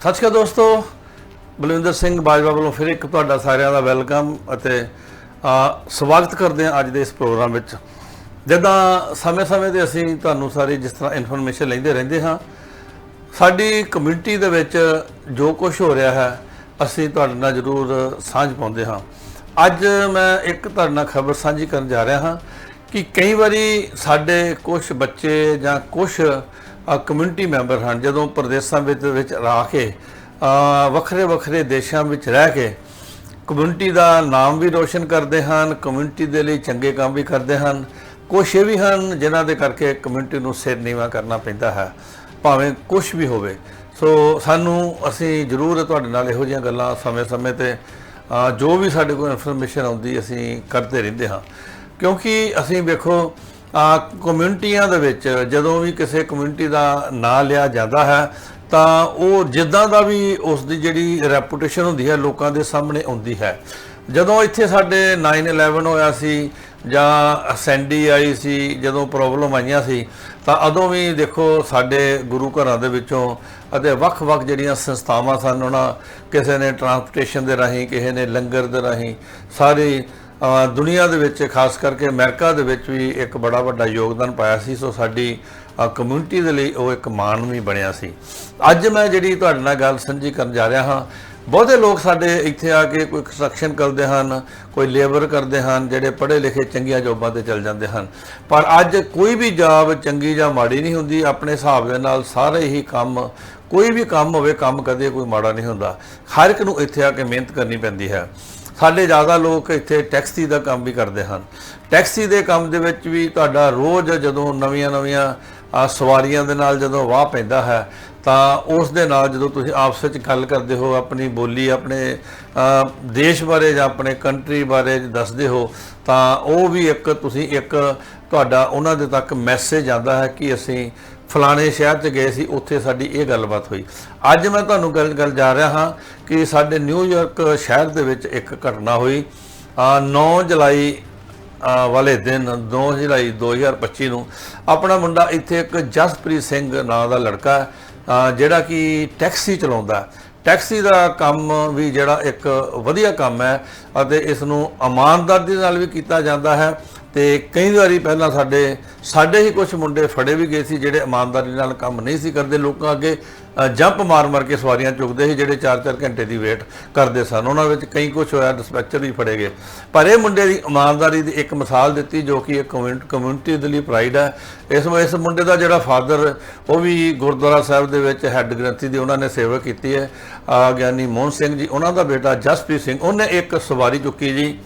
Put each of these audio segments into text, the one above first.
ਸਤਿ ਸ਼੍ਰੀ ਅਕਾਲ ਦੋਸਤੋ। ਬਲਵਿੰਦਰ ਸਿੰਘ ਬਾਜਵਾ ਵੱਲੋਂ ਫਿਰ ਇੱਕ ਤੁਹਾਡਾ ਸਾਰਿਆਂ ਦਾ ਵੈਲਕਮ ਅਤੇ ਸਵਾਗਤ ਕਰਦੇ ਹਾਂ ਅੱਜ ਦੇ ਇਸ ਪ੍ਰੋਗਰਾਮ ਵਿੱਚ। ਜਿੱਦਾਂ ਸਮੇਂ-ਸਮੇਂ ਤੇ ਅਸੀਂ ਤੁਹਾਨੂੰ ਸਾਰੀ ਜਿਸ ਤਰ੍ਹਾਂ ਇਨਫੋਰਮੇਸ਼ਨ ਲੈਂਦੇ ਰਹਿੰਦੇ ਹਾਂ, ਸਾਡੀ ਕਮਿਊਨਿਟੀ ਦੇ ਵਿੱਚ ਜੋ ਕੁਝ ਹੋ ਰਿਹਾ ਹੈ, ਅਸੀਂ ਤੁਹਾਡੇ ਨਾਲ ਜ਼ਰੂਰ ਸਾਂਝ ਪਾਉਂਦੇ ਹਾਂ। ਅੱਜ ਮੈਂ ਇੱਕ ਤੁਹਾਡੇ ਨਾਲ ਖਬਰ ਸਾਂਝੀ ਕਰਨ ਜਾ ਰਿਹਾ ਹਾਂ ਕਿ ਕਈ ਵਾਰੀ ਸਾਡੇ ਕੁਝ ਬੱਚੇ ਜਾਂ ਕੁਝ ਕਮਿਊਨਿਟੀ ਮੈਂਬਰ ਹਨ, ਜਦੋਂ ਪ੍ਰਦੇਸ਼ਾਂ ਵਿੱਚ ਵਿੱਚ ਰਹਿ ਕੇ ਵੱਖਰੇ ਵੱਖਰੇ ਦੇਸ਼ਾਂ ਵਿੱਚ ਰਹਿ ਕੇ ਕਮਿਊਨਿਟੀ ਦਾ ਨਾਮ ਵੀ ਰੋਸ਼ਨ ਕਰਦੇ ਹਨ ਕਮਿਊਨਿਟੀ ਦੇ ਲਈ ਚੰਗੇ ਕੰਮ ਵੀ ਕਰਦੇ ਹਨ। ਕੁਛ ਇਹ ਵੀ ਹਨ ਜਿਨ੍ਹਾਂ ਦੇ ਕਰਕੇ ਕਮਿਊਨਿਟੀ ਨੂੰ ਸਿਰ ਨੀਵਾ ਕਰਨਾ ਪੈਂਦਾ ਹੈ, ਭਾਵੇਂ ਕੁਝ ਵੀ ਹੋਵੇ। ਸੋ ਸਾਨੂੰ, ਅਸੀਂ ਜ਼ਰੂਰ ਤੁਹਾਡੇ ਨਾਲ ਇਹੋ ਜਿਹੀਆਂ ਗੱਲਾਂ ਸਮੇਂ-ਸਮੇਂ ਤੇ ਜੋ ਵੀ ਸਾਡੇ ਕੋਲ ਇਨਫੋਰਮੇਸ਼ਨ ਆਉਂਦੀ, ਅਸੀਂ ਕਰਦੇ ਰਹਿੰਦੇ ਹਾਂ। ਕਿਉਂਕਿ ਅਸੀਂ ਵੇਖੋ ਆ ਕਮਿਊਨਿਟੀਆਂ ਦੇ ਵਿੱਚ ਜਦੋਂ ਵੀ ਕਿਸੇ ਕਮਿਊਨਿਟੀ ਦਾ ਨਾਂ ਲਿਆ ਜਾਂਦਾ ਹੈ, ਤਾਂ ਉਹ ਜਿੱਦਾਂ ਦਾ ਵੀ ਉਸ ਦੀ ਜਿਹੜੀ ਰੈਪੂਟੇਸ਼ਨ ਹੁੰਦੀ ਹੈ ਲੋਕਾਂ ਦੇ ਸਾਹਮਣੇ ਆਉਂਦੀ ਹੈ। ਜਦੋਂ ਇੱਥੇ ਸਾਡੇ 9/11 ਹੋਇਆ ਸੀ ਜਾਂ ਸੈਂਡੀ ਆਈ ਸੀ, ਜਦੋਂ ਪ੍ਰੋਬਲਮ ਆਈਆਂ ਸੀ, ਤਾਂ ਉਦੋਂ ਵੀ ਦੇਖੋ ਸਾਡੇ ਗੁਰੂ ਘਰਾਂ ਦੇ ਵਿੱਚੋਂ ਅਤੇ ਵੱਖ-ਵੱਖ ਜਿਹੜੀਆਂ ਸੰਸਥਾਵਾਂ ਸਨ, ਉਹਨਾਂ ਕਿਸੇ ਨੇ ਟਰਾਂਸਪੋਰਟੇਸ਼ਨ ਦੇ ਰਾਹੀਂ, ਕਿਸੇ ਨੇ ਲੰਗਰ ਦੇ ਰਾਹੀਂ, ਸਾਰੀ ਦੁਨੀਆ ਦੇ ਵਿੱਚ, ਖਾਸ ਕਰਕੇ ਅਮਰੀਕਾ ਦੇ ਵਿੱਚ ਵੀ ਇੱਕ ਬੜਾ ਵੱਡਾ ਯੋਗਦਾਨ ਪਾਇਆ ਸੀ, ਸੋ ਸਾਡੀ ਕਮਿਊਨਿਟੀ ਦੇ ਲਈ ਉਹ ਇੱਕ ਮਾਣ ਵੀ ਬਣਿਆ ਸੀ। ਅੱਜ ਮੈਂ ਜਿਹੜੀ ਤੁਹਾਡੇ ਨਾਲ ਗੱਲ ਸਾਂਝੀ ਕਰਨ ਜਾ ਰਿਹਾ ਹਾਂ, ਬਹੁਤੇ ਲੋਕ ਸਾਡੇ ਇੱਥੇ ਆ ਕੇ ਕੋਈ ਕੰਸਟਰਕਸ਼ਨ ਕਰਦੇ ਹਨ, ਕੋਈ ਲੇਬਰ ਕਰਦੇ ਹਨ, ਜਿਹੜੇ ਪੜ੍ਹੇ ਲਿਖੇ ਚੰਗੀਆਂ ਜੋਬਾਂ ਤੇ ਚਲ ਜਾਂਦੇ ਹਨ। ਪਰ ਅੱਜ ਕੋਈ ਵੀ ਜੌਬ ਚੰਗੀ ਜਾਂ ਮਾੜੀ ਨਹੀਂ ਹੁੰਦੀ, ਆਪਣੇ ਹਿਸਾਬ ਦੇ ਨਾਲ ਸਾਰੇ ਹੀ ਕੰਮ, ਕੋਈ ਵੀ ਕੰਮ ਹੋਵੇ, ਕੰਮ ਕਦੇ ਕੋਈ ਮਾੜਾ ਨਹੀਂ ਹੁੰਦਾ। ਹਰ ਇੱਕ ਨੂੰ ਇੱਥੇ ਆ ਕੇ ਮਿਹਨਤ ਕਰਨੀ ਪੈਂਦੀ ਹੈ। ਸਾਡੇ ਜ਼ਿਆਦਾ ਲੋਕ ਇੱਥੇ ਟੈਕਸੀ ਦਾ ਕੰਮ ਵੀ ਕਰਦੇ ਹਨ। ਟੈਕਸੀ ਦੇ ਕੰਮ ਦੇ ਵਿੱਚ ਵੀ ਤੁਹਾਡਾ ਰੋਜ਼ ਜਦੋਂ ਨਵੀਆਂ-ਨਵੀਆਂ ਸਵਾਰੀਆਂ ਦੇ ਨਾਲ ਜਦੋਂ ਵਾਹ ਪੈਂਦਾ ਹੈ, ਤਾਂ ਉਸ ਦੇ ਨਾਲ ਜਦੋਂ ਤੁਸੀਂ ਆਪਸ ਵਿੱਚ ਗੱਲ ਕਰਦੇ ਹੋ, ਆਪਣੀ ਬੋਲੀ, ਆਪਣੇ ਦੇਸ਼ ਬਾਰੇ ਜਾਂ ਆਪਣੇ ਕੰਟਰੀ ਬਾਰੇ ਦੱਸਦੇ ਹੋ, ਤਾਂ ਉਹ ਵੀ ਇੱਕ, ਤੁਸੀਂ ਇੱਕ ਤੁਹਾਡਾ ਉਹਨਾਂ ਦੇ ਤੱਕ ਮੈਸੇਜ ਆਉਂਦਾ ਹੈ ਕਿ ਅਸੀਂ ਫਲਾਣੇ ਸ਼ਹਿਰ 'ਚ ਗਏ ਸੀ ਉੱਥੇ ਸਾਡੀ ਇਹ ਗੱਲਬਾਤ ਹੋਈ। ਅੱਜ ਮੈਂ ਤੁਹਾਨੂੰ ਗੱਲ ਗੱਲ ਜਾ ਰਿਹਾ ਹਾਂ ਕਿ ਸਾਡੇ ਨਿਊਯਾਰਕ ਸ਼ਹਿਰ ਦੇ ਵਿੱਚ ਇੱਕ ਘਟਨਾ ਹੋਈ। ਅ, 9 ਜੁਲਾਈ ਵਾਲੇ ਦਿਨ 2 ਜੁਲਾਈ 2025 ਨੂੰ ਆਪਣਾ ਮੁੰਡਾ ਇੱਥੇ ਇੱਕ ਜਸਪ੍ਰੀਤ ਸਿੰਘ ਨਾਂ ਦਾ ਲੜਕਾ ਜਿਹੜਾ ਕਿ ਟੈਕਸੀ ਚਲਾਉਂਦਾ। ਟੈਕਸੀ ਦਾ ਕੰਮ ਵੀ ਜਿਹੜਾ ਇੱਕ ਵਧੀਆ ਕੰਮ ਹੈ ਅਤੇ ਇਸ ਨੂੰ ਇਮਾਨਦਾਰੀ ਨਾਲ ਵੀ ਕੀਤਾ ਜਾਂਦਾ ਹੈ। ਤੇ ਕਈ ਵਾਰੀ ਪਹਿਲਾਂ ਸਾਡੇ ਸਾਡੇ ਹੀ ਕੁਝ ਮੁੰਡੇ ਫੜੇ ਵੀ ਗਏ ਸੀ ਜਿਹੜੇ ਇਮਾਨਦਾਰੀ ਨਾਲ ਕੰਮ ਨਹੀਂ ਸੀ ਕਰਦੇ। ਲੋਕਾਂ ਅੱਗੇ ਜੰਪ ਮਾਰ-ਮਾਰ ਕੇ ਸਵਾਰੀਆਂ ਚੁੱਕਦੇ ਸੀ ਜਿਹੜੇ 4-4 ਘੰਟੇ ਦੀ ਵੇਟ ਕਰਦੇ ਸਨ। ਉਹਨਾਂ ਵਿੱਚ ਕਈ ਕੁਝ ਹੋਇਆ ਡਿਸਪੈਚਰ ਵੀ ਫੜੇ ਗਏ। ਪਰ ਇਹ ਮੁੰਡੇ ਦੀ ਇਮਾਨਦਾਰੀ ਦੀ ਇੱਕ ਮਿਸਾਲ ਦਿੱਤੀ ਜੋ ਕਿ ਇੱਕ ਕਮਿਊਨਿਟੀ ਦੇ ਲਈ ਪ੍ਰਾਈਡ ਹੈ ਇਸ ਇਸ ਮੁੰਡੇ ਦਾ ਜਿਹੜਾ ਫਾਦਰ ਉਹ ਵੀ ਗੁਰਦੁਆਰਾ ਸਾਹਿਬ ਦੇ ਵਿੱਚ ਹੈੱਡ ਗ੍ਰੰਥੀ ਦੀ ਉਹਨਾਂ ਨੇ ਸੇਵਾ ਕੀਤੀ ਹੈ। ਗਿਆਨੀ ਮੋਹਨ ਸਿੰਘ ਜੀ, ਉਹਨਾਂ ਦਾ ਬੇਟਾ ਜਸਪ੍ਰੀਤ ਸਿੰਘ, ਉਹਨੇ ਇੱਕ ਸਵਾਰੀ ਚੁੱਕੀ ਜੀ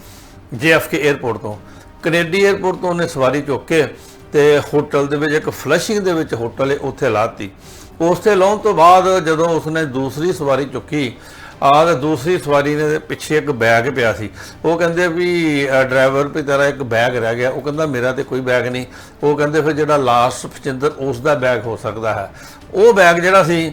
ਜੀਐਫਕੇ 에ਅਰਪੋਰਟ ਤੋਂ। ਕੈਨੇਡੀ 에ਅਰਪੋਰਟ ਤੋਂ ਉਹਨੇ ਸਵਾਰੀ ਚੁੱਕ ਕੇ ਤੇ ਹੋਟਲ ਦੇ ਵਿੱਚ, ਇੱਕ ਫਲਸ਼ਿੰਗ ਦੇ ਵਿੱਚ ਹੋਟਲ ਹੈ ਉੱਥੇ ਲਾਤੀ। ਉਸ ਤੇ ਲਾਉਣ ਤੋਂ ਬਾਅਦ ਜਦੋਂ ਉਸਨੇ ਦੂਸਰੀ ਸਵਾਰੀ ਚੁੱਕੀ ਆ ਤੇ ਦੂਸਰੀ ਸਵਾਰੀ ਨੇ ਪਿੱਛੇ ਇੱਕ ਬੈਗ ਪਿਆ ਸੀ। ਉਹ ਕਹਿੰਦੇ ਵੀ ਡਰਾਈਵਰ ਵੀ ਤੇਰਾ ਇੱਕ ਬੈਗ ਰਹਿ ਗਿਆ। ਉਹ ਕਹਿੰਦਾ, ਮੇਰਾ ਤੇ ਕੋਈ ਬੈਗ ਨਹੀਂ। ਉਹ ਕਹਿੰਦੇ, ਫਿਰ ਜਿਹੜਾ ਲਾਸਟ ਪਚਿੰਦਰ ਉਸ ਦਾ ਬੈਗ ਹੋ ਸਕਦਾ ਹੈ। ਉਹ ਬੈਗ ਜਿਹੜਾ ਸੀ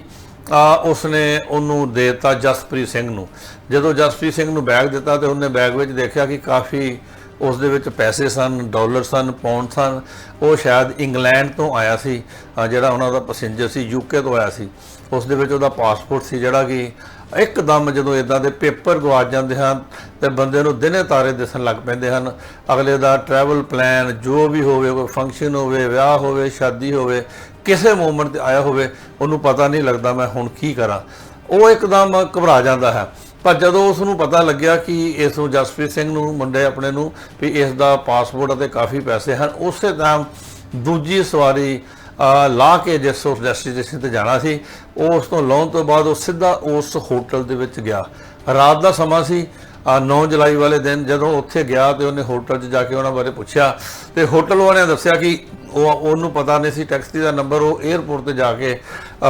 ਆ ਉਸਨੇ ਉਹਨੂੰ ਦੇਤਾ ਜਸਪ੍ਰੀਤ ਸਿੰਘ ਨੂੰ। ਜਦੋਂ ਜਸਪ੍ਰੀਤ ਸਿੰਘ ਨੂੰ ਬੈਗ ਦਿੱਤਾ ਤੇ ਉਹਨੇ ਬੈਗ ਵਿੱਚ ਦੇਖਿਆ ਕਿ ਕਾਫੀ ਉਸ ਦੇ ਵਿੱਚ ਪੈਸੇ ਸਨ, ਡਾਲਰ ਸਨ ਪਾਉਂਡ ਸਨ। ਉਹ ਸ਼ਾਇਦ ਇੰਗਲੈਂਡ ਤੋਂ ਆਇਆ ਸੀ ਜਿਹੜਾ ਉਹਨਾਂ ਦਾ ਪੈਸੇਂਜਰ ਸੀ ਯੂਕੇ ਤੋਂ ਆਇਆ ਸੀ। ਉਸ ਦੇ ਵਿੱਚ ਉਹਦਾ ਪਾਸਪੋਰਟ ਸੀ, ਜਿਹੜਾ ਕਿ ਇੱਕਦਮ ਜਦੋਂ ਇਦਾਂ ਦੇ ਪੇਪਰ ਗਵਾਚ ਜਾਂਦੇ ਹਨ, ਤੇ ਬੰਦੇ ਨੂੰ ਦਿਨੇ ਤਾਰੇ ਦਿਸਣ ਲੱਗ ਪੈਂਦੇ ਹਨ। ਅਗਲੇ ਦਾ ਟਰੈਵਲ ਪਲਾਨ ਜੋ ਵੀ ਹੋਵੇ, ਕੋਈ ਫੰਕਸ਼ਨ ਹੋਵੇ, ਵਿਆਹ ਹੋਵੇ, ਸ਼ਾਦੀ ਹੋਵੇ, ਕਿਸੇ ਮੂਮੈਂਟ ਤੇ ਆਇਆ ਹੋਵੇ, ਉਹਨੂੰ ਪਤਾ ਨਹੀਂ ਲੱਗਦਾ ਮੈਂ ਹੁਣ ਕੀ ਕਰਾਂ। ਉਹ ਇੱਕਦਮ ਘਬਰਾ ਜਾਂਦਾ ਹੈ। ਪਰ ਜਦੋਂ ਉਸ ਨੂੰ ਪਤਾ ਲੱਗਿਆ ਕਿ ਇਸ ਨੂੰ ਜਸਪ੍ਰੀਤ ਸਿੰਘ ਨੂੰ ਮੁੰਡੇ ਆਪਣੇ ਨੂੰ ਵੀ ਇਸ ਦਾ ਪਾਸਪੋਰਟ ਅਤੇ ਕਾਫੀ ਪੈਸੇ ਹਨ ਉਸੇ ਟਾਈਮ ਦੂਜੀ ਸਵਾਰੀ ਲਾ ਕੇ ਜਿਸ ਉਸ ਡੈਸਟੀਨੇਸ਼ਨ ਤੇ ਜਾਣਾ ਸੀ ਉਹ ਉਸ ਤੋਂ ਲਾਉਣ ਤੋਂ ਬਾਅਦ ਉਹ ਸਿੱਧਾ ਉਸ ਹੋਟਲ ਦੇ ਵਿੱਚ ਗਿਆ। ਰਾਤ ਦਾ ਸਮਾਂ ਸੀ ਅ, 9 ਜੁਲਾਈ ਵਾਲੇ ਦਿਨ ਜਦੋਂ ਉੱਥੇ ਗਿਆ ਤੇ ਉਹਨੇ ਹੋਟਲ 'ਚ ਜਾ ਕੇ ਉਹਨਾਂ ਬਾਰੇ ਪੁੱਛਿਆ ਤੇ ਹੋਟਲ ਵਾਲਿਆਂ ਨੇ ਦੱਸਿਆ ਕਿ ਉਹ ਉਹਨੂੰ ਪਤਾ ਨਹੀਂ ਸੀ ਟੈਕਸੀ ਦਾ ਨੰਬਰ ਉਹ 에ਅਰਪੋਰਟ ਤੇ ਜਾ ਕੇ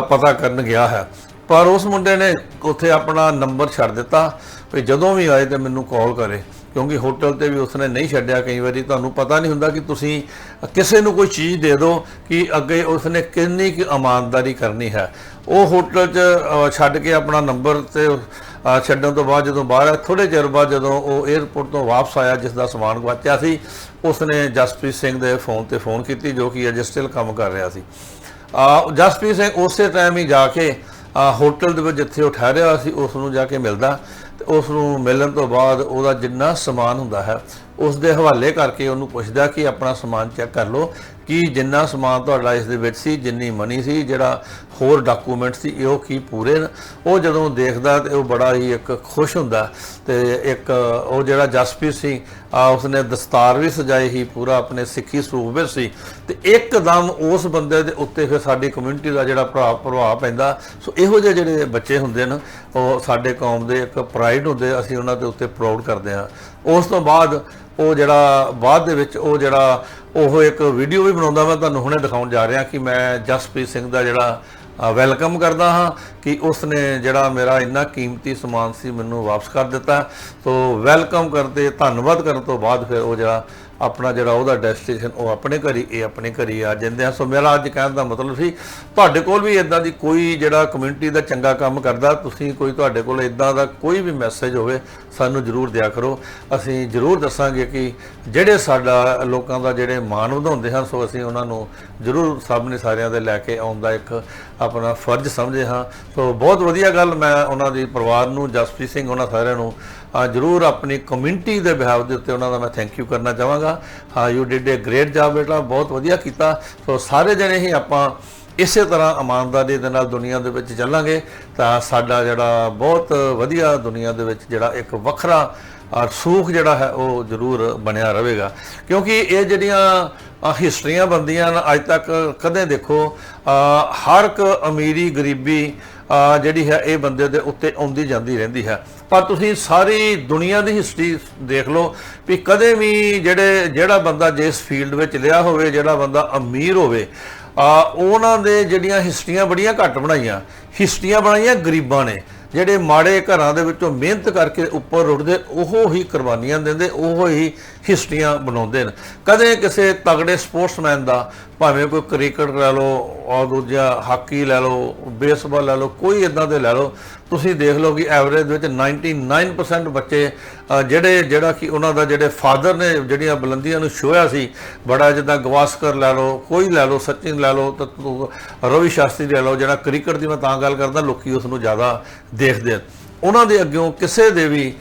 ਪਤਾ ਕਰਨ ਗਿਆ ਹੈ। ਪਰ ਉਸ ਮੁੰਡੇ ਨੇ ਉੱਥੇ ਆਪਣਾ ਨੰਬਰ ਛੱਡ ਦਿੱਤਾ ਵੀ ਜਦੋਂ ਵੀ ਆਏ ਤੇ ਮੈਨੂੰ ਕਾਲ ਕਰੇ, ਕਿਉਂਕਿ ਹੋਟਲ ਤੇ ਵੀ ਉਸਨੇ ਨਹੀਂ ਛੱਡਿਆ ਕਈ ਵਾਰੀ। ਤੁਹਾਨੂੰ ਪਤਾ ਨਹੀਂ ਹੁੰਦਾ ਕਿ ਤੁਸੀਂ ਕਿਸੇ ਨੂੰ ਕੋਈ ਚੀਜ਼ ਦੇ ਦਿਓ ਕਿ ਅੱਗੇ ਉਸਨੇ ਕਿੰਨੀ ਕੁ ਇਮਾਨਦਾਰੀ ਕਰਨੀ ਹੈ। ਉਹ ਹੋਟਲ 'ਚ ਛੱਡ ਕੇ ਆਪਣਾ ਨੰਬਰ ਤੇ ਛੱਡਣ ਤੋਂ ਬਾਅਦ ਜਦੋਂ ਬਾਹਰ ਥੋੜੇ ਚਿਰ ਬਾਅਦ ਜਦੋਂ ਉਹ 에ਅਰਪੋਰਟ ਤੋਂ ਵਾਪਸ ਆਇਆ, ਜਿਸ ਦਾ ਸਮਾਨ ਗਵਾਚਿਆ ਸੀ, ਉਸਨੇ ਜਸਪ੍ਰੀਤ ਸਿੰਘ ਦੇ ਫੋਨ ਤੇ ਫੋਨ ਕੀਤੀ, ਜੋ ਕਿ ਅਜੇ ਸਟਿਲ ਕੰਮ ਕਰ ਰਿਹਾ ਸੀ। ਆ ਜਸਪ੍ਰੀਤ ਸਿੰਘ ਉਸੇ ਟਾਈਮ ਹੀ ਜਾ ਕੇ ਹੋਟਲ ਦੇ ਵਿੱਚ ਜਿੱਥੇ ਉਹ ਠਹਿਰਿਆ ਹੋਇਆ ਸੀ, ਉਸ ਨੂੰ ਜਾ ਕੇ ਮਿਲਦਾ। ਤੇ ਉਸ ਨੂੰ ਮਿਲਣ ਤੋਂ ਬਾਅਦ ਉਹਦਾ ਜਿੰਨਾ ਸਮਾਨ ਹੁੰਦਾ ਹੈ, ਉਸ ਦੇ ਹਵਾਲੇ ਕਰਕੇ ਉਹਨੂੰ ਪੁੱਛਦਾ ਕਿ ਆਪਣਾ ਸਮਾਨ ਚੈੱਕ ਕਰ ਲਓ, ਕਿ ਜਿੰਨਾ ਸਮਾਨ ਤੁਹਾਡਾ ਇਸ ਦੇ ਵਿੱਚ ਸੀ, ਜਿੰਨੀ ਮਨੀ ਸੀ, ਜਿਹੜਾ ਹੋਰ ਡਾਕੂਮੈਂਟ ਸੀ, ਇਹ ਉਹ ਕੀ ਪੂਰੇ ਉਹ ਜਦੋਂ ਦੇਖਦਾ ਤੇ ਉਹ ਬੜਾ ਹੀ ਇੱਕ ਖੁਸ਼ ਹੁੰਦਾ ਤੇ ਇੱਕ ਉਹ ਜਿਹੜਾ ਜਸਪ੍ਰੀਤ ਸੀ ਆ ਉਸਨੇ ਦਸਤਾਰ ਵੀ ਸਜਾਈ ਸੀ, ਪੂਰਾ ਆਪਣੇ ਸਿੱਖੀ ਸਰੂਪ ਵਿੱਚ ਸੀ ਤੇ ਇੱਕਦਮ ਉਸ ਬੰਦੇ ਦੇ ਉੱਤੇ ਫਿਰ ਸਾਡੀ ਕਮਿਊਨਿਟੀ ਦਾ ਜਿਹੜਾ ਪ੍ਰਭਾਵ ਪ੍ਰਭਾਵ ਪੈਂਦਾ। ਸੋ ਇਹੋ ਜਿਹੇ ਜਿਹੜੇ ਬੱਚੇ ਹੁੰਦੇ ਨੇ, ਉਹ ਸਾਡੇ ਕੌਮ ਦੇ ਇੱਕ ਪ੍ਰਾਈਡ ਹੁੰਦੇ, ਅਸੀਂ ਉਹਨਾਂ ਦੇ ਉੱਤੇ ਪ੍ਰਾਊਡ ਕਰਦੇ ਹਾਂ। ਉਸ ਤੋਂ ਬਾਅਦ ਉਹ ਜਿਹੜਾ ਬਾਅਦ ਦੇ ਵਿੱਚ ਉਹ ਜਿਹੜਾ ਉਹ ਇੱਕ ਵੀਡੀਓ ਵੀ ਬਣਾਉਂਦਾ, ਮੈਂ ਤੁਹਾਨੂੰ ਹੁਣੇ ਦਿਖਾਉਣ ਜਾ ਰਿਹਾ ਕਿ ਮੈਂ ਜਸਪ੍ਰੀਤ ਸਿੰਘ ਦਾ ਜਿਹੜਾ ਵੈਲਕਮ ਕਰਦਾ ਹਾਂ ਕਿ ਉਸ ਨੇ ਜਿਹੜਾ ਮੇਰਾ ਇੰਨਾ ਕੀਮਤੀ ਸਮਾਨ ਸੀ ਮੈਨੂੰ ਵਾਪਸ ਕਰ ਦਿੱਤਾ। ਸੋ ਵੈਲਕਮ ਕਰਦੇ, ਧੰਨਵਾਦ ਕਰਨ ਤੋਂ ਬਾਅਦ ਫਿਰ ਉਹ ਜਿਹੜਾ ਆਪਣਾ ਜਿਹੜਾ ਉਹਦਾ ਡੈਸਟੀਨੇਸ਼ਨ ਉਹ ਆਪਣੇ ਘਰ ਹੀ ਇਹ ਆਪਣੇ ਘਰ ਹੀ ਆ ਜਾਂਦੇ ਆ। ਸੋ ਮੇਰਾ ਅੱਜ ਕਹਿਣ ਦਾ ਮਤਲਬ ਸੀ, ਤੁਹਾਡੇ ਕੋਲ ਵੀ ਇਦਾਂ ਦੀ ਕੋਈ ਜਿਹੜਾ ਕਮਿਊਨਿਟੀ ਦਾ ਚੰਗਾ ਕੰਮ ਕਰਦਾ, ਤੁਸੀਂ ਕੋਈ ਤੁਹਾਡੇ ਕੋਲ ਇਦਾਂ ਦਾ ਕੋਈ ਵੀ ਮੈਸੇਜ ਹੋਵੇ, ਸਾਨੂੰ ਜਰੂਰ ਦਿਆ ਕਰੋ। ਅਸੀਂ ਜਰੂਰ ਦੱਸਾਂਗੇ ਕਿ ਜਿਹੜੇ ਸਾਡਾ ਲੋਕਾਂ ਦਾ ਜਿਹੜੇ ਮਾਣ ਵਧਾਉਂਦੇ ਹਨ, ਸੋ ਅਸੀਂ ਉਹਨਾਂ ਨੂੰ ਜਰੂਰ ਸਾਹਮਣੇ ਸਾਰਿਆਂ ਦੇ ਲੈ ਕੇ ਆਉਣ ਦਾ ਇੱਕ ਆਪਣਾ ਫਰਜ਼ ਸਮਝੇ ਹਾਂ। ਸੋ ਬਹੁਤ ਵਧੀਆ ਗੱਲ ਮੈਂ ਉਹਨਾਂ ਦੀ ਪਰਿਵਾਰ ਨੂੰ, ਜਸਪ੍ਰੀਤ ਸਿੰਘ, ਉਹਨਾਂ ਸਾਰਿਆਂ ਨੂੰ ਜਰੂਰ ਆਪਣੀ ਕਮਿਊਨਿਟੀ ਦੇ ਬਿਹਾਵ ਦੇ ਉੱਤੇ ਉਹਨਾਂ ਦਾ ਮੈਂ ਥੈਂਕ ਯੂ ਕਰਨਾ ਚਾਹਾਂਗਾ। ਹਾਂ you did a great job ਬੇਟਾ ਬਹੁਤ ਵਧੀਆ ਕੀਤਾ। ਸੋ ਸਾਰੇ ਜਣੇ ਹੀ ਆਪਾਂ ਇਸੇ ਤਰ੍ਹਾਂ ਇਮਾਨਦਾਰੀ ਦੇ ਨਾਲ ਦੁਨੀਆ ਦੇ ਵਿੱਚ ਚੱਲਾਂਗੇ ਤਾਂ ਸਾਡਾ ਜਿਹੜਾ ਬਹੁਤ ਵਧੀਆ ਦੁਨੀਆ ਦੇ ਵਿੱਚ ਜਿਹੜਾ ਇੱਕ ਵੱਖਰਾ ਅ, ਸੂਖ ਜਿਹੜਾ ਹੈ ਉਹ ਜ਼ਰੂਰ ਬਣਿਆ ਰਹੇਗਾ। ਕਿਉਂਕਿ ਇਹ ਜਿਹੜੀਆਂ ਹਿਸਟਰੀਆਂ ਬੰਦੀਆਂ ਨੇ ਅੱਜ ਤੱਕ ਕਦੇ ਦੇਖੋ ਹਰ ਇੱਕ ਅਮੀਰੀ ਗਰੀਬੀ ਜਿਹੜੀ ਹੈ, ਇਹ ਬੰਦੇ ਦੇ ਉੱਤੇ ਆਉਂਦੀ ਜਾਂਦੀ ਰਹਿੰਦੀ ਹੈ। ਪਰ ਤੁਸੀਂ ਸਾਰੀ ਦੁਨੀਆ ਦੀ ਹਿਸਟਰੀ ਦੇਖ ਲਓ ਵੀ ਕਦੇ ਵੀ ਜਿਹੜੇ, ਜਿਹੜਾ ਬੰਦਾ ਜਿਸ ਫੀਲਡ ਵਿੱਚ ਲਿਆ ਹੋਵੇ, ਜਿਹੜਾ ਬੰਦਾ ਅਮੀਰ ਹੋਵੇ, ਆ, ਉਹਨਾਂ ਦੇ ਜਿਹੜੀਆਂ ਹਿਸਟਰੀਆਂ ਬੜੀਆਂ ਘੱਟ ਬਣਾਈਆਂ। ਹਿਸਟਰੀਆਂ ਬਣਾਈਆਂ ਗਰੀਬਾਂ ਨੇ, ਜਿਹੜੇ ਮਾੜੇ ਘਰਾਂ ਦੇ ਵਿੱਚੋਂ ਮਿਹਨਤ ਕਰਕੇ ਉੱਪਰ ਉੱਠਦੇ ਉਹ ਹੀ ਕੁਰਬਾਨੀਆਂ ਦਿੰਦੇ, ਉਹ ਹੀ ਹਿਸਟਰੀਆਂ ਬਣਾਉਂਦੇ ਨੇ। ਕਦੇ ਕਿਸੇ ਤਗੜੇ ਸਪੋਰਟਸਮੈਨ ਦਾ ਭਾਵੇਂ ਕੋਈ ਕ੍ਰਿਕਟ ਲੈ ਲਓ ਔਰ ਦੂਜਾ ਹਾਕੀ ਲੈ ਲਓ, ਬੇਸਬਾਲ ਲੈ ਲਓ, ਕੋਈ ਇਦਾਂ ਦੇ ਲੈ ਲਓ, ਤੁਸੀਂ ਦੇਖ ਲਓ ਕਿ ਐਵਰੇਜ ਵਿੱਚ 99% ਬੱਚੇ ਜਿਹੜੇ, ਜਿਹੜਾ ਕਿ ਉਹਨਾਂ ਦਾ ਜਿਹੜੇ ਫਾਦਰ ਨੇ ਜਿਹੜੀਆਂ ਬੁਲੰਦੀਆਂ ਨੂੰ ਛੋਇਆ ਸੀ, ਬੜਾ ਜਿੱਦਾਂ ਗਵਾਸਕਰ ਲੈ ਲਓ, ਕੋਈ ਲੈ ਲਓ, ਸਚਿਨ ਲੈ ਲਓ ਤਾਂ ਰਵੀ ਸ਼ਾਸਤਰੀ ਲੈ ਲਓ, ਜਿਹੜਾ ਕ੍ਰਿਕਟ ਦੀ ਮੈਂ ਤਾਂ ਗੱਲ ਕਰਦਾ, ਲੋਕੀ ਉਸ ਨੂੰ ਜ਼ਿਆਦਾ ਦੇਖਦੇ ਆ। ਉਹਨਾਂ ਦੇ ਅੱਗਿਓਂ ਕਿਸੇ ਦੇ ਵੀ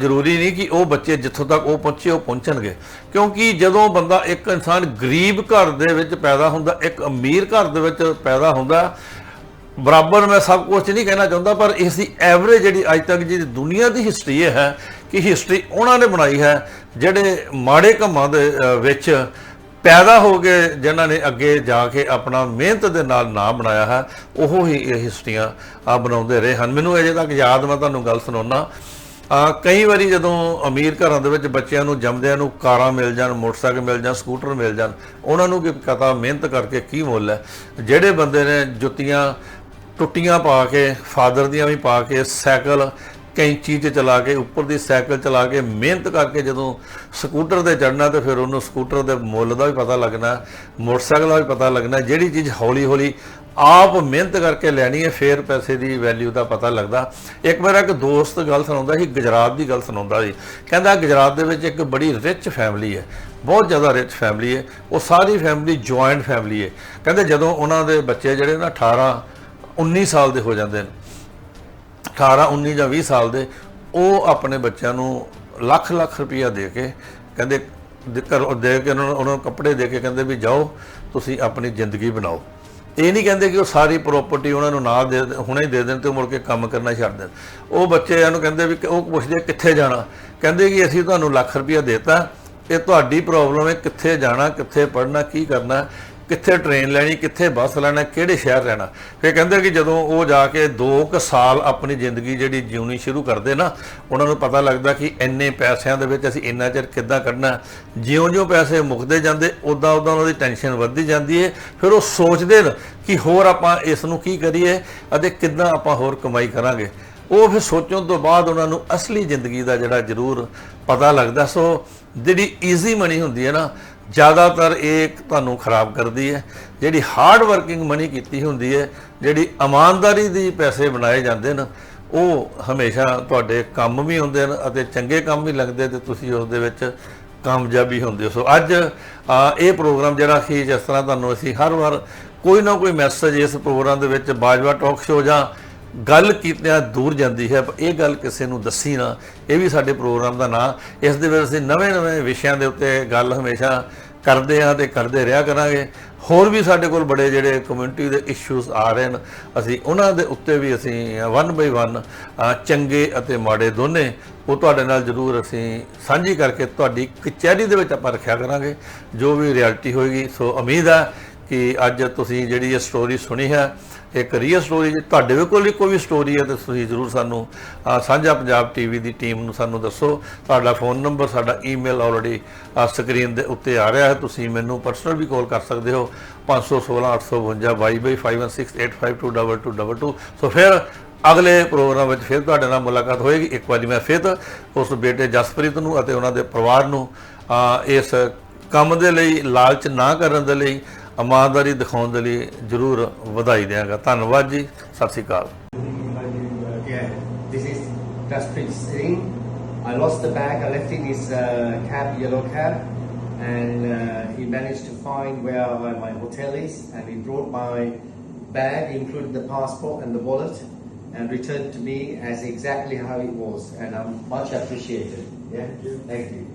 ਜ਼ਰੂਰੀ ਨਹੀਂ ਕਿ ਉਹ ਬੱਚੇ ਜਿੱਥੋਂ ਤੱਕ ਉਹ ਪਹੁੰਚੇ, ਉਹ ਪਹੁੰਚਣਗੇ। ਕਿਉਂਕਿ ਜਦੋਂ ਬੰਦਾ ਇੱਕ ਇਨਸਾਨ ਗਰੀਬ ਘਰ ਦੇ ਵਿੱਚ ਪੈਦਾ ਹੁੰਦਾ, ਇੱਕ ਅਮੀਰ ਘਰ ਦੇ ਵਿੱਚ ਪੈਦਾ ਹੁੰਦਾ, ਬਰਾਬਰ ਮੈਂ ਸਭ ਕੁਝ ਨਹੀਂ ਕਹਿਣਾ ਚਾਹੁੰਦਾ, ਪਰ ਇਸ ਦੀ ਐਵਰੇਜ ਜਿਹੜੀ ਅੱਜ ਤੱਕ ਜਿਹੜੀ ਦੁਨੀਆ ਦੀ ਹਿਸਟਰੀ ਇਹ ਹੈ ਕਿ ਹਿਸਟਰੀ ਉਹਨਾਂ ਨੇ ਬਣਾਈ ਹੈ, ਜਿਹੜੇ ਮਾੜੇ ਕੰਮਾਂ ਦੇ ਵਿੱਚ ਪੈਦਾ ਹੋ ਕੇ ਜਿਨ੍ਹਾਂ ਨੇ ਅੱਗੇ ਜਾ ਕੇ ਆਪਣਾ ਮਿਹਨਤ ਦੇ ਨਾਲ ਨਾਮ ਬਣਾਇਆ ਹੈ, ਉਹ ਹੀ ਇਹ ਹਿਸਟਰੀਆਂ ਆ ਬਣਾਉਂਦੇ ਰਹੇ ਹਨ। ਮੈਨੂੰ ਅਜੇ ਤੱਕ ਯਾਦ, ਮੈਂ ਤੁਹਾਨੂੰ ਗੱਲ ਸੁਣਾਉਣਾ ਆ ਕਈ ਵਾਰੀ ਜਦੋਂ ਅਮੀਰ ਘਰਾਂ ਦੇ ਵਿੱਚ ਬੱਚਿਆਂ ਨੂੰ ਜੰਮਦਿਆਂ ਨੂੰ ਕਾਰਾਂ ਮਿਲ ਜਾਣ, ਮੋਟਰਸਾਈਕਲ ਮਿਲ ਜਾਣ, ਸਕੂਟਰ ਮਿਲ ਜਾਣ, ਉਹਨਾਂ ਨੂੰ ਕੀ ਪਤਾ ਮਿਹਨਤ ਕਰਕੇ ਕੀ ਮੁੱਲ ਹੈ। ਜਿਹੜੇ ਬੰਦੇ ਨੇ ਜੁੱਤੀਆਂ, ਟੁੱਟੀਆਂ ਪਾ ਕੇ, ਫਾਦਰ ਦੀਆਂ ਵੀ ਪਾ ਕੇ, ਸਾਈਕਲ ਕੈਂਚੀ ਤੇ ਚਲਾ ਕੇ, ਉੱਪਰ ਦੀ ਸਾਈਕਲ ਚਲਾ ਕੇ ਮਿਹਨਤ ਕਰਕੇ ਜਦੋਂ ਸਕੂਟਰ ਤੇ ਚੜਨਾ ਤੇ ਫਿਰ ਉਹਨੂੰ ਸਕੂਟਰ ਦੇ ਮੁੱਲ ਦਾ ਵੀ ਪਤਾ ਲੱਗਣਾ, ਮੋਟਰਸਾਈਕਲ ਦਾ ਵੀ ਪਤਾ ਲੱਗਣਾ, ਜਿਹੜੀ ਚੀਜ਼ ਹੌਲੀ ਹੌਲੀ ਆਪ ਮਿਹਨਤ ਕਰਕੇ ਲੈਣੀ ਹੈ, ਫੇਰ ਪੈਸੇ ਦੀ ਵੈਲਿਊ ਦਾ ਪਤਾ ਲੱਗਦਾ। ਇੱਕ ਮੇਰਾ ਇੱਕ ਦੋਸਤ ਗੱਲ ਸੁਣਾਉਂਦਾ ਸੀ, ਗੁਜਰਾਤ ਦੀ ਗੱਲ ਸੁਣਾਉਂਦਾ ਸੀ। ਕਹਿੰਦਾ ਗੁਜਰਾਤ ਦੇ ਵਿੱਚ ਇੱਕ ਬੜੀ ਰਿਚ ਫੈਮਿਲੀ ਹੈ, ਬਹੁਤ ਜ਼ਿਆਦਾ ਰਿਚ ਫੈਮਿਲੀ ਹੈ, ਉਹ ਸਾਰੀ ਫੈਮਿਲੀ ਜੁਆਇੰਟ ਫੈਮਿਲੀ ਹੈ। ਕਹਿੰਦੇ ਜਦੋਂ ਉਹਨਾਂ ਦੇ ਬੱਚੇ ਜਿਹੜੇ ਨਾ 18 19 ਸਾਲ ਦੇ ਹੋ ਜਾਂਦੇ ਨੇ 18 19 ਜਾਂ 20 ਸਾਲ ਦੇ, ਉਹ ਆਪਣੇ ਬੱਚਿਆਂ ਨੂੰ ਲੱਖ ਲੱਖ ਰੁਪਈਆ ਦੇ ਕੇ ਕਹਿੰਦੇ ਘਰੋਂ ਦੇ ਕੇ ਉਹਨਾਂ ਨੂੰ ਉਹਨਾਂ ਨੂੰ ਕੱਪੜੇ ਦੇ ਕੇ ਕਹਿੰਦੇ ਵੀ ਜਾਓ, ਤੁਸੀਂ ਆਪਣੀ ਜ਼ਿੰਦਗੀ ਬਣਾਓ। ਇਹ ਨਹੀਂ ਕਹਿੰਦੇ ਕਿ ਉਹ ਸਾਰੀ ਪ੍ਰਾਪਰਟੀ ਉਹਨਾਂ ਨੂੰ ਨਾ ਦੇ ਹੁਣੇ ਹੀ ਦੇ ਦੇਣ ਤੇ ਉਹ ਮੁੜ ਕੇ ਕੰਮ ਕਰਨਾ ਛੱਡ ਦੇਣ। ਉਹ ਬੱਚੇ ਨੂੰ ਕਹਿੰਦੇ ਵੀ ਉਹ ਪੁੱਛਦੇ ਕਿੱਥੇ ਜਾਣਾ। ਕਹਿੰਦੇ ਕਿ ਅਸੀਂ ਤੁਹਾਨੂੰ ਲੱਖ ਰੁਪਈਆ ਦੇਤਾ, ਇਹ ਤੁਹਾਡੀ ਪ੍ਰੋਬਲਮ ਹੈ ਕਿੱਥੇ ਜਾਣਾ, ਕਿੱਥੇ ਪੜ੍ਹਨਾ, ਕੀ ਕਰਨਾ। ਕਿੱਥੇ ਟ੍ਰੇਨ ਲੈਣੀ, ਕਿੱਥੇ ਬੱਸ ਲੈਣਾ, ਕਿਹੜੇ ਸ਼ਹਿਰ ਰਹਿਣਾ ਫਿਰ ਕਹਿੰਦੇ ਕਿ ਜਦੋਂ ਉਹ ਜਾ ਕੇ 2 ਕੁ ਸਾਲ ਆਪਣੀ ਜ਼ਿੰਦਗੀ ਜਿਹੜੀ ਜਿਉਣੀ ਸ਼ੁਰੂ ਕਰਦੇ ਨਾ, ਉਹਨਾਂ ਨੂੰ ਪਤਾ ਲੱਗਦਾ ਕਿ ਇੰਨੇ ਪੈਸਿਆਂ ਦੇ ਵਿੱਚ ਅਸੀਂ ਇੰਨਾ ਚਿਰ ਕਿੱਦਾਂ ਕੱਢਣਾ। ਜਿਉਂ-ਜਿਉਂ ਪੈਸੇ ਮੁੱਕਦੇ ਜਾਂਦੇ ਉਦਾਂ ਉਦਾਂ ਉਹਨਾਂ ਦੀ ਟੈਨਸ਼ਨ ਵੱਧਦੀ ਜਾਂਦੀ ਹੈ ਫਿਰ ਉਹ ਸੋਚਦੇ ਨੇ ਕਿ ਹੋਰ ਆਪਾਂ ਇਸ ਨੂੰ ਕੀ ਕਰੀਏ ਅਤੇ ਕਿੱਦਾਂ ਆਪਾਂ ਹੋਰ ਕਮਾਈ ਕਰਾਂਗੇ। ਉਹ ਫਿਰ ਸੋਚਣ ਤੋਂ ਬਾਅਦ ਉਹਨਾਂ ਨੂੰ ਅਸਲੀ ਜ਼ਿੰਦਗੀ ਦਾ ਜਿਹੜਾ ਜ਼ਰੂਰ ਪਤਾ ਲੱਗਦਾ। ਸੋ ਜਿਹੜੀ ਈਜ਼ੀ ਮਨੀ ਹੁੰਦੀ ਹੈ ਨਾ ਜ਼ਿਆਦਾਤਰ ਇਹ ਤੁਹਾਨੂੰ ਖਰਾਬ ਕਰਦੀ ਹੈ। ਜਿਹੜੀ ਹਾਰਡ ਵਰਕਿੰਗ ਮਨੀ ਕੀਤੀ ਹੁੰਦੀ ਹੈ, ਜਿਹੜੀ ਇਮਾਨਦਾਰੀ ਦੀ ਪੈਸੇ ਬਣਾਏ ਜਾਂਦੇ ਨੇ, ਉਹ ਹਮੇਸ਼ਾ ਤੁਹਾਡੇ ਕੰਮ ਵੀ ਹੁੰਦੇ ਨੇ ਅਤੇ ਚੰਗੇ ਕੰਮ ਵੀ ਲੱਗਦੇ ਤੇ ਤੁਸੀਂ ਉਸ ਦੇ ਵਿੱਚ ਕਾਮਯਾਬੀ ਹੁੰਦੇ ਹੋ। ਸੋ ਅੱਜ ਇਹ ਪ੍ਰੋਗਰਾਮ ਜਿਹੜਾ ਸੀ, ਜਿਸ ਤਰ੍ਹਾਂ ਤੁਹਾਨੂੰ ਅਸੀਂ ਹਰ ਵਾਰ ਕੋਈ ਨਾ ਕੋਈ ਮੈਸੇਜ ਇਸ ਪ੍ਰੋਗਰਾਮ ਦੇ ਵਿੱਚ ਬਾਜਵਾ ਟਾਕ ਸ਼ੋ ਜਾਂ ਗੱਲ ਕੀਤਿਆਂ ਦੂਰ ਜਾਂਦੀ ਹੈ, ਪਰ ਇਹ ਗੱਲ ਕਿਸੇ ਨੂੰ ਦੱਸੀ ਨਾ, ਇਹ ਵੀ ਸਾਡੇ ਪ੍ਰੋਗਰਾਮ ਦਾ ਨਾਂ, ਇਸ ਦੇ ਵਿੱਚ ਅਸੀਂ ਨਵੇਂ-ਨਵੇਂ ਵਿਸ਼ਿਆਂ ਦੇ ਉੱਤੇ ਗੱਲ ਹਮੇਸ਼ਾ ਕਰਦੇ ਆ ਤੇ ਕਰਦੇ ਰਿਹਾ ਕਰਾਂਗੇ। ਹੋਰ ਵੀ ਸਾਡੇ ਕੋਲ ਬੜੇ ਜਿਹੜੇ ਕਮਿਊਨਿਟੀ ਦੇ ਇਸ਼ੂਜ਼ ਆ ਰਹੇ ਨੇ ਅਸੀਂ ਉਹਨਾਂ ਦੇ ਉੱਤੇ ਵੀ ਅਸੀਂ ਵਨ ਬਾਈ ਵਨ ਚੰਗੇ ਅਤੇ ਮਾੜੇ ਦੋਨੇ, ਉਹ ਤੁਹਾਡੇ ਨਾਲ ਜ਼ਰੂਰ ਅਸੀਂ ਸਾਂਝੀ ਕਰਕੇ ਤੁਹਾਡੀ ਕਚਹਿਰੀ ਦੇ ਵਿੱਚ ਆਪਾਂ ਰੱਖਿਆ ਕਰਾਂਗੇ, ਜੋ ਵੀ ਰਿਐਲਿਟੀ ਹੋਏਗੀ। ਸੋ ਉਮੀਦ ਹੈ ਕਿ ਅੱਜ ਤੁਸੀਂ ਜਿਹੜੀ ਇਹ ਸਟੋਰੀ ਸੁਣੀ ਹੈ ਇੱਕ ਰੀਅਲ ਸਟੋਰੀ ਜੇ। ਤੁਹਾਡੇ ਕੋਲ ਵੀ ਕੋਈ ਵੀ ਸਟੋਰੀ ਹੈ ਤਾਂ ਤੁਸੀਂ ਜ਼ਰੂਰ ਸਾਨੂੰ ਸਾਂਝਾ ਪੰਜਾਬ ਟੀਵੀ ਦੀ ਟੀਮ ਨੂੰ ਸਾਨੂੰ ਦੱਸੋ। ਤੁਹਾਡਾ ਫੋਨ ਨੰਬਰ ਸਾਡਾ ਈਮੇਲ ਆਲਰੇਡੀ ਸਕਰੀਨ ਦੇ ਉੱਤੇ ਆ ਰਿਹਾ ਹੈ। ਤੁਸੀਂ ਮੈਨੂੰ ਪਰਸਨਲ ਵੀ ਕਾਲ ਕਰ ਸਕਦੇ ਹੋ। 516 852 5268522222 ਸੋ ਫਿਰ ਅਗਲੇ ਪ੍ਰੋਗਰਾਮ ਵਿੱਚ ਫਿਰ ਤੁਹਾਡੇ ਨਾਲ ਮੁਲਾਕਾਤ ਹੋਏਗੀ। ਇੱਕ ਵਾਰੀ ਮੈਂ ਫਿਰ ਉਸ ਬੇਟੇ ਜਸਪ੍ਰੀਤ ਨੂੰ ਅਤੇ ਉਹਨਾਂ ਦੇ ਪਰਿਵਾਰ ਨੂੰ ਇਸ ਕੰਮ ਦੇ ਲਈ, ਲਾਲਚ ਨਾ ਕਰਨ ਦੇ ਲਈ ਇਮਾਨਦਾਰੀ ਦਿਖਾਉਣ ਦੇ ਲਈ ਜ਼ਰੂਰ ਵਧਾਈ ਦਿਆਂਗਾ ਧੰਨਵਾਦ ਜੀ ਸਤਿ ਸ਼੍ਰੀ ਅਕਾਲ Yeah, this is Jaspreet Singh. I lost the bag. I left in his uh, cab, yellow cab, and uh, he managed to find where uh, my hotel is, and he brought my bag, including the passport and the wallet, and returned to me as exactly how it was, and I'm much appreciated. Yeah, thank you.